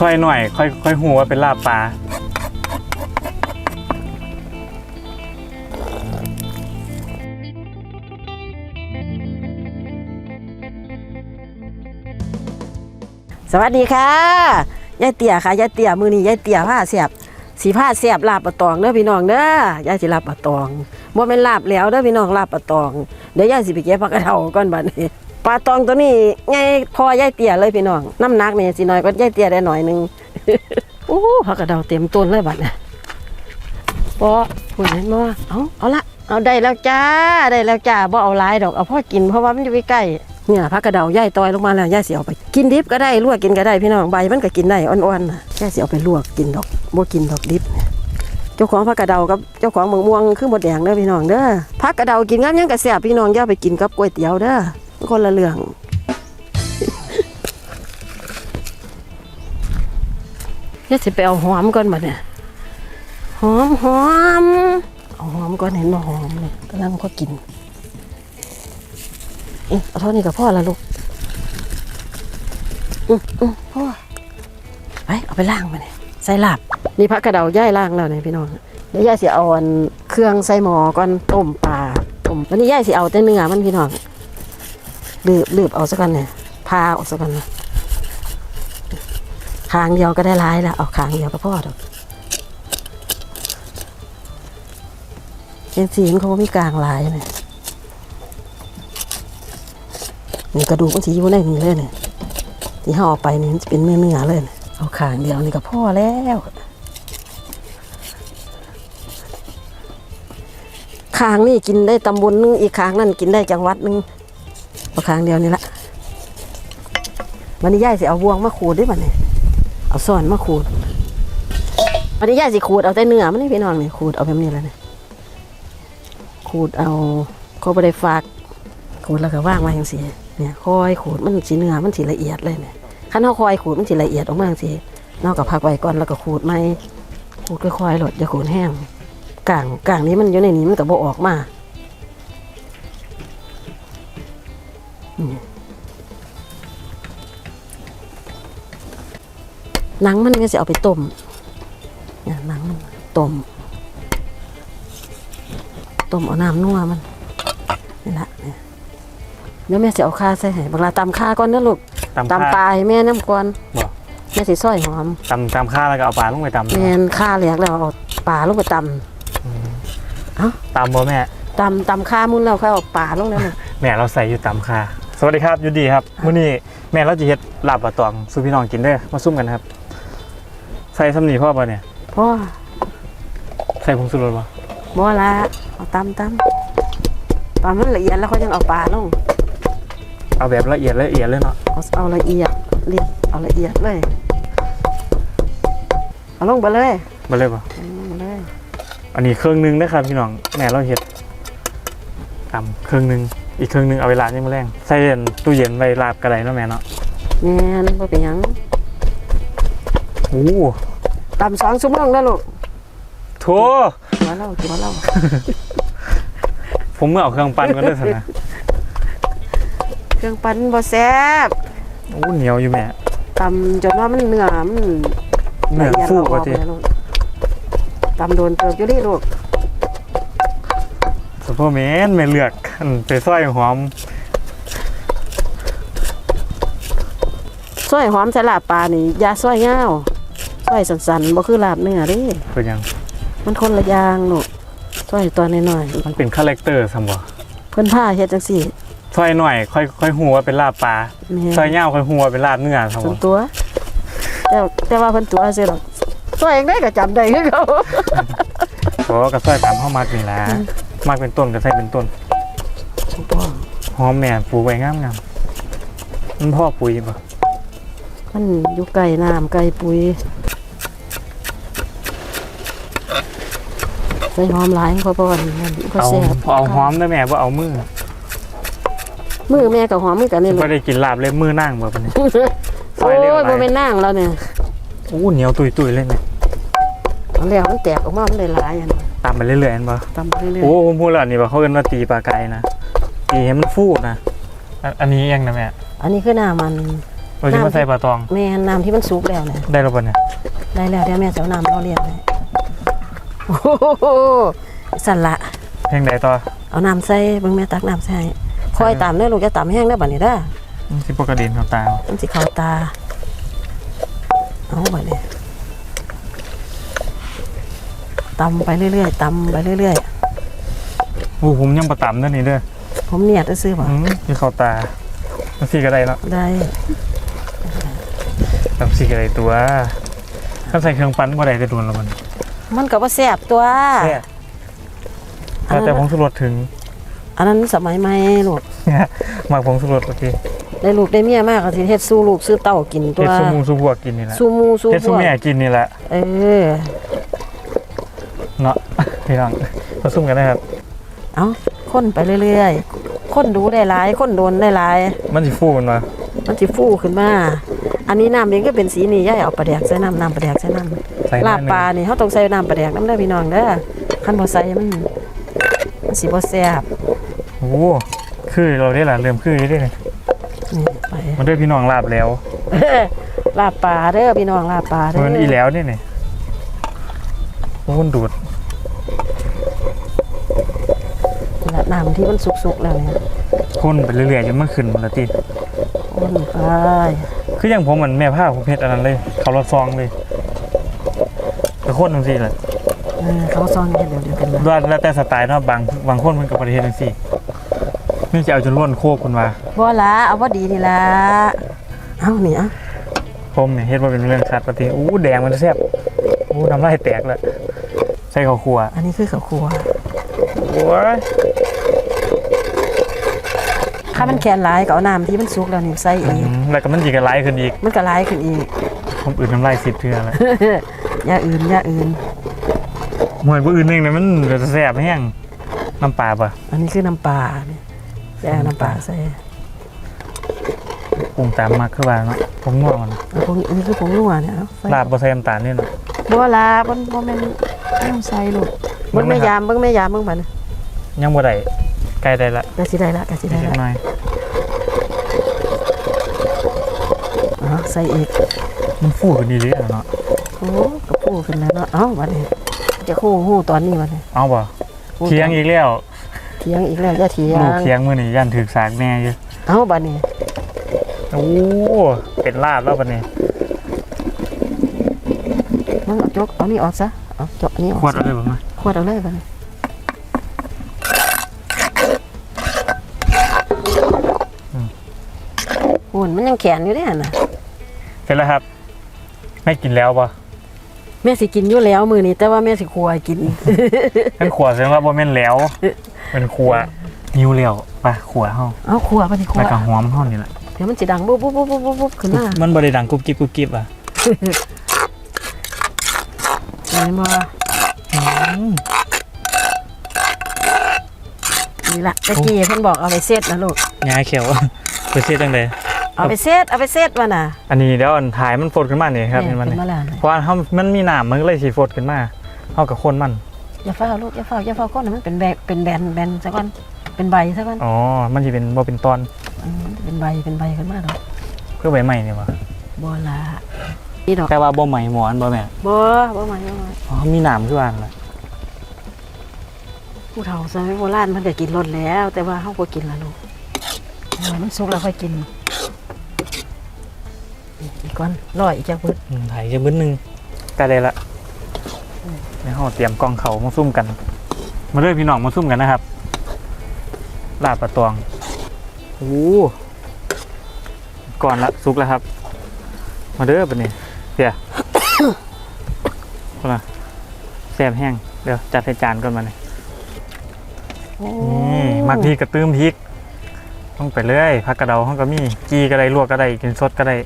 ถ้วยหน่อย ค่อยค่อยหูว่าเป็นลาบปลาสวัสดีค่ะยายเตี่ยค่ะยายเตี่ยมือนี้ยายเตี่ยผ้าเสียบสีผ้าเสียบลาบปะตองเด้อพี่น้องเด้อยายสิลาบปะตองบ่แม่นลาบแล้วเด้อพี่น้องลาบปะตองเดี๋ยวยายสิไปเก็บผักกระเทาก่อนบัดนี้ ปลาตองตัวนี้ใหญ่พอยายเตี่ยเลยพี่น้องน้ำหนักนี่สิน้อยกว่ายเตี่ยได้หน่อยหนึงโอ้ผักกระเทาเต็มต้นเลยบัดนี้บ่พูดเห็นบ่เอาเอาละเอาได้แล้วจ้าได้แล้วจ้าบ่เอาลายดอกเอาพ่อกินเพราะว่ามันอยู่ใกล้เนี่ยผักกระเดาย่ายตอยลงมาแล้วย่ายสิเอาไป กินดิบก็ได้ลวกกินก็ได้พี่น้องใบมันก็กินได้อ่อนๆน่ะย่ายสิเอาไปลวกกินดอกบ่กินดอกดิบเจ้าของผักกระเดากับเจ้าของเมืองม่วงคือหมดแดงเด้อพี่น้องเด้อผักกระเดากินกับหยังก็แซ่บพี่น้องย่าไปกินกับก๋วยเตี๋ยวเด้อ คนละเรื่องย่าสิไปเอาหอมก่อนบัดเนี่ย หอมหอมเอาหอมก่อนเห็นบ่หอมเลยกำลังก็กินเอ๊ะเอาเท่านี้กับพ่อละลูกอืมอืมพ่อไปเอาไปล้างมาเนี่ยใส่ลาบนี่พักกระเดาย่ายล้างแล้วเนี่ยพี่น้องเดี๋ยวย่ายสิเอาอันเครื่องใส่หม้อก่อนต้มปลาต้มวันนี้ย่ายสิเอาแต่เนื้อมันพี่น้อง ลืบลืบเอาสักกันเนี่ยพาออกสักกันนะคางเดียวก็ได้ร้ายแล้วเอาคางเดียวก็พอดอกเอ็นสีมันเขาบ่มีกลางลายเนี่ยนี่กระดูกมันสีอยู่ในนี่เลยเนี่ยที่ห่อออกไปนี่มันจะเป็นเนื้อเนื้อเลยเนี่ยเอาขางเดียวนี่ก็พอแล้วขางนี่กินได้ตำบลนึงอีกขางนั่นกินได้จังหวัดนึง เอาขางเดียวนี่ละวันนี้ย่ายสิเอาบวงมาขูดด้วยมันนี่เอาซ่อนมาขูดวันนี้ย่ายสิขูดเอาแต่เนื้อมันนี่พี่น้องนี่ขูดเอาแบบนี้เลยเนี่ยขูดเอาเขาไปได้ฝากขูดแล้วก็ว่างไว้อย่างสีเนี่ยคอยขูดมันสีเนื้อมันสีละเอียดเลยเนี่ยขั้นเขาคอยขูดมันสีละเอียดออกมาอย่างสินอกจากพักไว้ก่อนแล้วก็ขูดไม่ขูดค่อยๆหลดอย่าขูดแห้งกลางกลางนี้มันอยู่ในนี้มันก็บออกมา หนังมันก็จะเอาไปต้มเนี่ยหนังมันต้มต้มเอาน้ำนัวมันนี่ละเนี่ยเดี๋ยวแม่สิเอาข้าใส่ให้บักลาตำข้าก่อนนะลูกตำตำปข้าลาให้แม่น้ำก่อนบ่แม่สิซอยหอมตำตำข้าแล้วก็เอาปลาลงไปตำแม่นข้าเหลียกแล้วเอาปลาลงไปตตำบ่แม่ำตำตำข้ามุนแล้วค่อยเอาปลาลงแล้วลูกแม่เราใส่อยู่ตำข้า สวัสดีครับอยูดีครับมื้อนี้แม่เราจะเฮ็ดลาบปลาตองสู่พี่น้องกินเด้อมาซุ่มกันนะครับ ใส่สำนีพ่อป่ะเนี่ยพ่อใส่ผงชูรสป่ะบ่ละเอาตำตำตำมันละเอียดแล้วเขายังเอาปลาลงเอาแบบละเอียดละเอียดเลยเนาะเอาเอาละเอียดเรียบเอาละเอียดเลยเอาลงไปเลยมาเลยป่ะเอาลงไปเลยอันนี้เครื่องหนึงนะครับพี่น้องแม่เราเฮ็ดตำเครื่องหนึง อีกเครื่องหนึงเอาไว้ล้างยังมาแรงใส่ตู้เย็นไว้ลาบกระไดเนาะแม่เนาะแม่นบ่เป็นหยังโอ้ตำสองชั่วโมงแล้วลูกโถหัวเล่าหัวเล่าผมเมื่อเอาเครื่องปั้นก็ได้สินะเครื่องปั้นบ่แซ่บโอ้เหนียวอยู่แม่ตำจนว่ามันเนื้อมันเนื้อละอียดฟูเรากว่าออทีไปแล้วลูกตำโดนเติบอยู่ดิลูกสปอร์แมนไม่เลือกอัน ไปซอยหอมซอยหอมใส่ลาบปลานี่อยาซอยเงาวซอยสันๆบ่คือลาบเนื้อเดิเป็นหยัง มันคนละอย่างลูกซอยตัวน้อยมันเป็นคาแรคเตอร์สมบ่ๆเพิ่นผ้าเฮ็ดจังซี่ซอยหน่อย ค่อยค่อยหัวาเป็นลาบปลาแม่ซอยเง่าวค่อยหัวาเป็นลาบเนื้อสมส่วบ่นตัว แต่แต่ว่าเพิ่นตัวซื่อดอกซอยเองได้ก็จำได้คือเขา เพราะว่าก็ซอยตามเฮามักนี่ล่ะมักเป็นต้นก็ใส่เป็นต้น ถูกต้องหอมแม่ปลูกไว้งามๆมันพ่อปุ๋ยบ่มันอยู่ไกลน้ำไกลปุ๋ยใส่หอมหลายเขาบ่อนมันก็เอาแซ่บเอาหอมได้แม่บ่เอามือมือแม่กับหอมมือกันนี่ลูบ่กได้กินลาบเลยมือนั่งบ่ปานนี้ ซโอ้อยยเร็วหลาย บ่เป็นนางแล้วเนี่ยโอ้เหนียวตุยๆเลยแม่เอาแล้วมันแตกออกมามันได้หลายอันตามไปเรื่อยๆอันบ่ตำไปเรื่อยโอ้ผมพูดแล้วนี่ว่าเขาเอิ้นว่าตีปลาไก่นะ ตีให้มันฟูนะอันอันนี้ยังนะแม่ๆอันนี้คือหน้ามันเราจะมาใส่ปลาตอง แม่นน้ำที่มันสุกแล้วเนี่ยได้แล้วปะเนี่ยได้แล้วเดี๋ยวแม่จะเอาน้ำเราเรียนเลยโอ้โหสั่นละเพลงใดต่อเอาน้ำใส่เบิ่งแม่ตักน้ำใส่ให้คอยตามเด้อลูกจะตามแห้งเด้อบัดนี้เด้อมันสิปกระดินครับตามันสิเข้าตาเอาบัดนี้ตำไปเรื่อยๆตำไปเรื่อยโอ้ผมยังประตำนั่นนี่เด้อๆ ผมเนี่ยจะซื้อบ่อืมมีเข้าตามันสีกระไดเนาะได้แบบสีกระไดตัวถ้าใส่เครื่องปั้นบ่ได้จะโดนแล้วมันมันก็บ่แซ่บตัวแค่แล้วแต่ผงสุรสถึง อันนั้นสมัยใหม่ลูกมากผงสุรสโอเคได้ลูกได้เมียมากก็สิเฮ็ดสู้ลูกซื้อเต้ากินตัวเฮ็ดซูมูซูบัวกินนี่แหละสู้หมูสู้เฮ็ดพซูวกแม่กินนี่แหละเออ เนาะพี่น้องมาซุ่มกันนะครับ เอาคนไปเรื่อยๆ คนดูได้หลาย คนโดนได้หลาย มันสิฟูมันมามันสิฟูขึ้นมา อันนี้น้ำเองก็เป็นสีนี้ย่ายเอาปลาแดกใส่น้ำน้ำปลาแดกใส่น้ใส่ำหลาน้าบหนึ่งปลานี่เขาต้องใส่น้ำปลาแดกน้ำได้อพี่น้องเด้อคันบ่ใส่มันมันสิบ่แซ่บโอ้คือเราได้ล่ะเริ่มคือได้เลยนี่ไป มันด้วยพี่น้องลาบแล้วลาบปลาเด้อพี่น้องลาบปลาเด้อมันอีแล้วนี่นี่โอ้มันดูด นี่ละน้ำที่มันสุกๆแล้วเนี่ยข้นไปเรื่อยๆจนมันขึ้นหมดและติคนไปคืออย่างผมเหมือนแม่ผ้าผมเฮ็ดอันนั้นเลย เขารถซองเลยก็ข้นจังซี่แหละเออเขาซ่อนแค่เดียวเดียวกันนะด้วยแล้วแต่สไตล์เนาะบางบางคนมันก็ประเทศจังซี่นี่จะเอาจนล้นโคกคนมาบ่ละเอาว่าดีนี่ละเอานี่อะผมเนี่ยเฮ็ดว่าเป็นเรื่องชัดปฏิอู้แดงมันแซ่บอู้น้ำลายแตกแล้วใส่ข้าวคั่วอันนี้คือข้าวคั่วโอ้ย ถ้ามันแข็งหลายก็เอาน้ำที่มันสุกแล้วนี่ใส่อีอืกมแล้วก็มันจีกันไล่ขึ้นอีกมันก็หลายขึ้นอีกผมอื่นน้ำลายสิบเทื่อแล้วอย่าอื่นอย่าอื่นหมวยผู้อื่นหนึงเนี่ยมันจะแซ่บแห้งน้ำปลาปะอันนี้คือน้ำปลาเนี่ยจะเอาน้ำปลาใส่ปรุงตามมากคือว่าเนาะผมง่วงมันเอาพวกนี้อันนี้คือผงนัวเนี่ยเอาใส่ลาบบ่ใส่น้ำตาลนี่เนาะบัวลาบนบ่แม่นต้องใส่ลูกมัเบิ่นงไม่แม่ครับยามเบิ่งแม่ยามเบิ่งบัดนี้ยังบ่ได้ ใกล้ได้ละก็สิได้ละก็สิอีกได้จักหละน่อยอ๋อใส่อีกมันฟูขึ้นดีเลยอะเนาะโอ้ก็พูขึ้นแล้วเนาะเอ้าบัดนี้จะคู่ฮู้ตอนนี้บัดนี้เอาบ่ฮู้เคียงอีกแล้วเถียงอีกแล้วอย่าเถียลูกงเคียงมื้อนี้ย่านถึกสากแน่อยู่เอ้าบัดนี้โอ้เป็นลาบแล้วบัดนี้มึงเอาจกเอานี่ออกซะเอาจกอันนี้ออกขวดซะเอาเลยบ่มาขวดเอาเลยบัดนี้ หุ่นมันยังแข็งอยู่เด้หั่นน่ะเสร็จแล้วครับไม่กินแล้วบ่แม่สิกินอยู่แล้วมื้อนี้แต่ว่าแม่สิครัวให้กิน เป็นขวดแสดงว่าบ่แม่นแล้ว เป็นขวดนิ้วแล้วไปขวดเฮาเอาครัวบัดนี้ครัวแล้วก็หอมเฮานี่แหละเดี๋ยวมันสิดังปุ๊บปุ๊บปุ๊บปุ๊บปุ๊บขึ้นมามันบริดังกุบกิบกุบกิบอะเห็นบ่นี่ล่ะตะกี้เพิ่นบอกเอาไปเซตนะลูกยายเขียว ไปเสียจังเลย เอาไปเซตเอาไปเซตว่าน่ะ อันนี้เดี๋ยวอันถ่ายมันฟดขึ้นมานี่ครับแม่เห็นมันขึ้นี่นมาแล้ว เพราะว่าเฮามันมีน้ำมันก็เลยสีฟดขึ้นมาเฮากับคนมันอย่าเฝ้าลูกอย่าเฝ้าอย่าเฝ้าก้อนให้มันเป็นแบกเป็นแบนแบนซะก่อนเป็นใบซะก่อนอ๋อมันจะเป็นบ่เป็นตอนมเป็นใบเป็นใบขึ้นมาดอกเพื่อใบใหม่นี่วะบ่ละนี่ดอกแต่ว่าบ่ใหม่หมอนบ่แม่บ่บ่มาบ่มาอ๋อมีน้ำคือว่านั่นแหละผู้เฒ่าสมัยโบราณเพิ่นก็กินรสแล้ว แต่ว่าเฮาบ่กินละลูกเอาไว้มันสุกแล้วค่อยกินอี กก่อนรออีกจักพึ่อืมถ่ายจะมื้อนึงก็ได้ละในห้องเตรียมกล้องเขามาซุ่มกัน มาเริ่มพี่น้องมาซุ่มกันนะครับลาบปลาตองโอ้ก่อนละสุกแล้วครับ มาเด้อปะนี่เดี๋ยวคนละแซ่บแห้งเดี๋ยวจัดใส่จานก่อนมาเลยโอ้นี่มักพริกกระตื้มพริกต้องไปเรื่อยผักกระเดาห้องก็มีจีก็ได้ลวกก็ได้กินสดก็ได้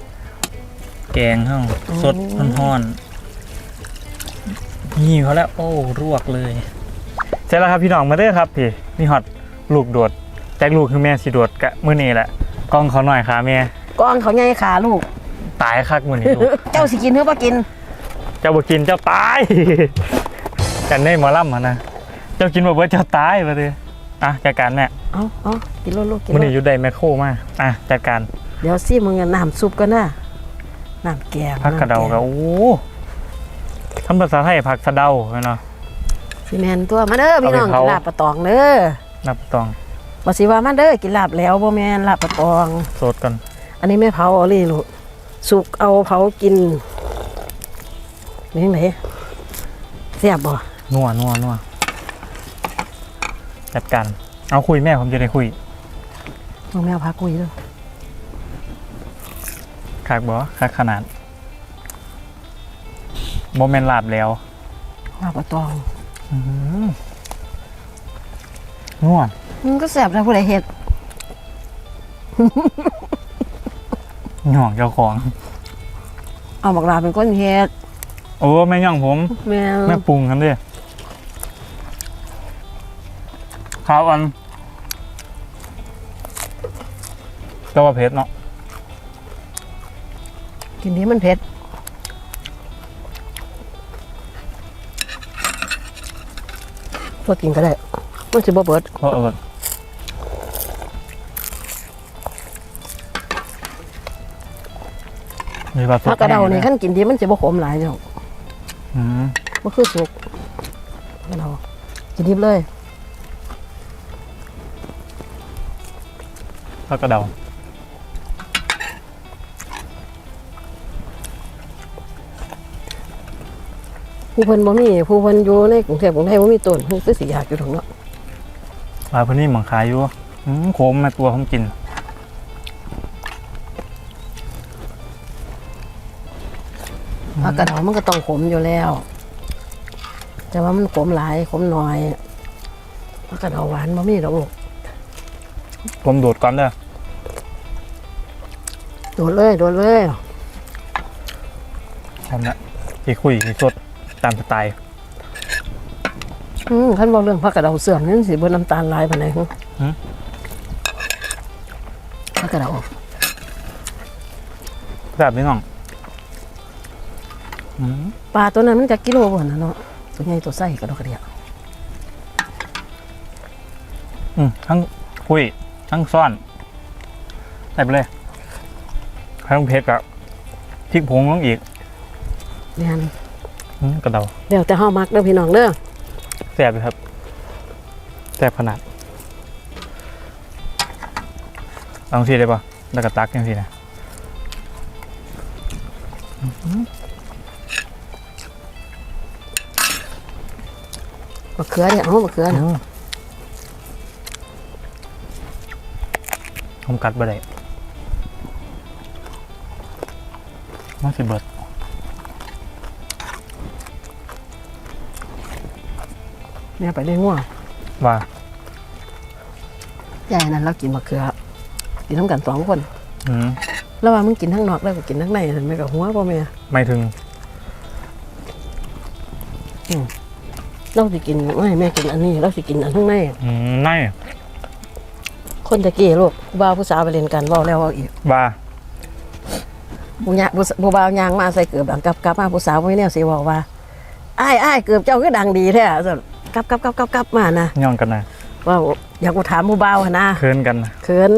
แกงห้องสดฮ้อนๆนี่เขาแล้ว โอ้รวกเลยเสร็จแล้วครับพี่น้องมาเด้อครับพี่นี่ฮอตลูกโดดแจ็คลูกคือแม่สิโดดกะมื้อนี้แหละกล้องเขาหน่อยค่ะแม่ก้อนเขาใหญ่ขาลูกตายคักมื้อนี้ลูกเจ้าสิกินหรือบ่กิน เจ้าบ่กินเจ้าตาย กันได้หมอลำหั่นนะเจ้ากินบ่เบิดเจ้าตายไปเลยอะจัดการแม่เอาเอากินรสลูกกินมื้อรนี้สอยู่ได้แมคโครมาอะจัดการหเดี๋ยวซิมึงน้ำซุปก็น่ะ น้ำแกงผักกระเดาน้ำแงก็โอ้ทำภาษาไทยผักสะเดาเนาะซีเมนตัวมาเด้อพี่น้องเอาไปเผากินลาบปลาตองเด้อนับตองบ่สิว่ามาเด้อกินลาบแล้วบ่แม่นลาบปลาตองสดกัน อันนี้ไม่เผาเอาเลยลูกสุกเอาเผากินนี่จังไหนเสียบบ่นัวนัวนัวจัดการเอาคุยแม่ผมจะได้คุยน้องแมวพาคุยเด้อ คักบ่คักขนาดโมเมนลาบแล้วลาบปลาตองอื้อหือนัวมันก็แซ่บนะผู้ใดเฮ็ดหย่องเจ้าของ เอาบักลาเป็นก้นเฮ็ดโอ้แม่ย่องผม แม่แม่ปรุงกันดิข้าวอันก็ว่าเผ็ดเนาะ กินนี้มันเผ็ด พวกกินก็ได้มันสิบ่เบิดเพราะเออมีปลาสดผักกระเดานี่แห้งคันกินดีมันสิบ่ขมหลายเนาะอืมบ่คือสุกกระเดากินดิบเลยปลากระเดา ผู้เพิ่นบ่มีผู้เพิ่นอยู่ในกรุงเทพกรุงไทยบ่มีต้นเพิ่นคือสิอยากอยู่ตรงเนาะปลาพวกนี้หมังขายอยู่อืมโคมมาตัวผมกินผักกระเดามันก็ต้องขมอยู่แล้ว แต่ว่ามันขมหลายขมน้อยผักกระเดาหวานบ่มีดอกลูกผมโดดก่อนเด้อโดดเลยโดดเลยทำละที่คุยที่สด ตามสไตล์อืมคันบอกเรื่องผักกระเดาเสื่อมนี่มันสิเบ่น้ำตาลหลายปานใดหึผักกระเดาแบบนี้น้องอืมปลาตัวนั้นมันจะกิโลบ่น่ะเนาะตัวใหญ่ตัวไส้กระดอกกระเดียอืมทั้งคุย ทั้งซ่อนใส่ไปเลยทั้งเผ็ดกับพริกผงลงอีกแม่นอืม กระเดาเดี๋ยวแต่เฮามักเด้อพี่น้องเด้อแซ่บเลยครับแซ่บขนาดลองสิได้ปะแล้วก็ตักยังสินะมะเขือเนี่ยเอามะเขือน่ะอืมผมกัดบ่ได้มาสิเบิด เนี่ยไปได้งัวว่ายายนั่นเรากินมะเขือ กินน้ำกันสองคนอืมแล้วว่ามึงกินทั้งนอกแล้วก็กินทั้งในเห็นไหมกับหัวพ่อแม่ไม่ถึงเราสิกินไม่แม่กินอันนี้ เราสิกินอันข้างในอืมไม่คนตะกี้ลูกผู้บ่าวผู้สาวไปเล่นกันเว้าแล้วเว้าอีกว่าผู้ยะผู้ผู้บ่าวยางมาใส่เกือบดังกลับกลับมาผู้สาวไม่แนวสิเว้าว่าอ้ายอ้ายเกือบเจ้าก็ดังดีแท้ซั่น กลับกลับกลับกลับกลับมานะย่องกันนะว่าอยากกูถามผู้บ่าวหั่นนะเคินกันนะเขิน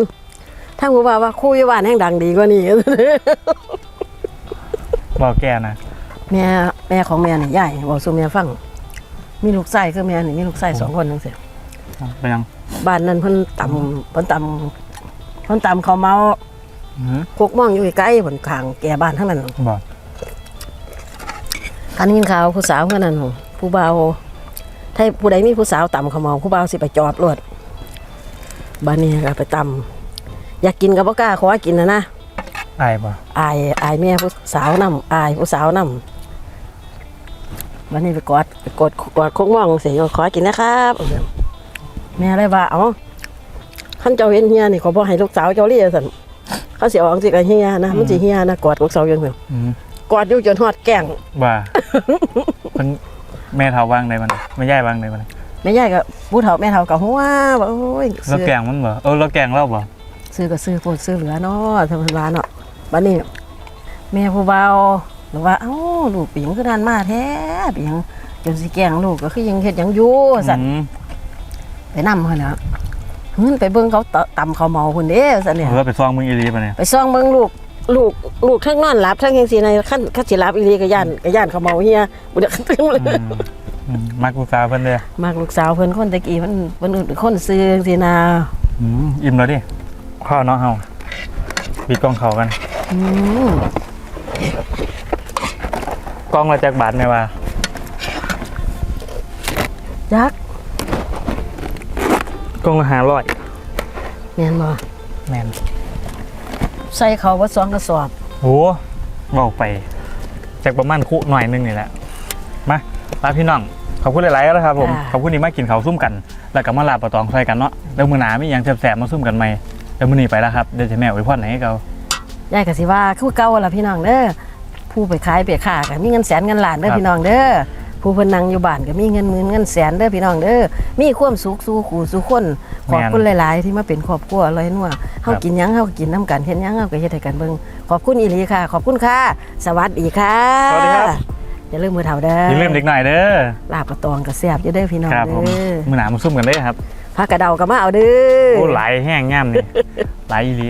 ถ้าผู้บ่าวว่าคุยว่านแห่งดังดีกว่านี้บอกแกนะแม่แม่ของแม่นี่ยายบอกสู่แม่ฟังมีลูกไส้คือแม่นี่มีลูกไส้สองคนจังซี่ไปยังบ้านนั้นเพิ่นต่ำเพิ่นต่ำเพิ่นต่ำเขาวเมาอืมโคกม่องอยู่ใกล้ๆบนข้างแก่บ้านทั้งนั้นบอกคันยินข่าวผู้สาวคนนั้นผู้บ่าว ถ้าผู้ใดมีผู้สาวต่ำเขาวเมาผู้บ่าวสิไปจอบรวดบ้านนี้ก็ไปต่ำอยากกินก็บ่กล้าขอกินนะนะอายป่ะอายอายแม่ผู้สาวนํอายผู้สาวนํวันนี้ไปกอดไปกดกอดโคกม่องเสียงขอกินนะครับแม่เลยว่าเอ้าขั้นเจ้าเห็นเฮียนี่ขอบ่ให้ลูกสาวเจ้าเรียสั่นเขาเสียออกสิกับเฮียนะมันสิเฮียนะกอดลูกสาวอยังเดียวอืมกอดอยู่จนฮอดแก้งว่าเพิ่น แม่เท้าวางได้มันไม่ย่ายวางได้มันแม่ยายก็ผู้เฒ่าแม่เฒ่าก็หัวว่าโอ้ยแล้วซื้อแกงมันบ่เออแล้วแกงเล่าบ่ซื้อก็ซื้อพูดซื้อเหลือเนาะทำเป็นว่าเนาะบัดนี้แม่ผู้เบาหรือว่าเอ้าลูกเปียงคือนานมาแท้เปียงจนสิแกล้งลูกก็คือยังเฮ็ดหยังอยู่สั่นอืมไปนำเพิ่นน่ะเฮ้ยไปเบิ่งเขาตตำเขาวเมาพุ่นเด้ซะเนี่ยเออไปซองมึงอีหลีปะเนี่ยไปซ่องเบิ่งลูก ลูกลูกทั้งนอนหลับทั้งยังสิในขั้นขั้นสิหลับอีหลีก็ย่านก็ย่านเขาเมาเฮียบ่ได้ตึงเลยอืมอืมมักกูสาวเพิ่นเด้อมากลูกสาวเพิ่นคนตะกี้มันเพิ่นเป็นคนซื้อจังซี่นะอืมอิ่มแล้วดิข้าวเนาะเฮาปิดกล้องเขากันอืมกล้องละจักบาทแม่ว่ายักษ์กล้องละ500แม่นบ่แม่น ใส่เขาว่าสองกระสอบโหเว้าไป จากประมาณคุหน่อยหนึงนี่แหละ มาลาพี่น้อง ขอบคุณหลายๆนะครับผม ขอบคุณที่มากินข้าวซุ่มกัน แล้วก็มาลาปะตองใส่กันเนาะแล้วมื้อหน้ามีหยังแซ่บๆมาซุ่มกันใหม่แล้วมื้อนี้ไปแล้วครับเดี๋ยวจะแม่อวยพรให้เขายายก็สิว่าคือเก่าล่ะพี่น้องเด้อผู้ไปขายไปค้าก็มีเงินแสนเงินล้านเด้อครับพี่น้องเด้อ ผู้เพิ่นนั่งอยู่บ้านก็มีเงินหมื่นเงินแสนเด้อพี่น้องเด้อมีความสุขสู่ขู่สู่คนขอบคุณหลาย ๆ ที่มาเป็นครอบครัวอร่อยนัวเฮากินหยังเฮาก็กินน้ำกันเฮ็ดหยังเฮาก็เฮ็ดให้กันเบิ่งขอบคุณอีหลีค่ะ ขอบคุณค่ะ สวัสดีค่ะสวัสดีครับ อย่าลืมมือเฒ่าเด้ออย่าลืมเด็กหน่อยเด้อลาบกระตองก็แซ่บอยู่เด้อพี่น้องครับผมเด้อมื้อหน้ามาซุ่มกันเด้อครับผักกระเดาก็มาเอาเด้อโอ้หลายแห้งย่ำนี่หลายอีหลี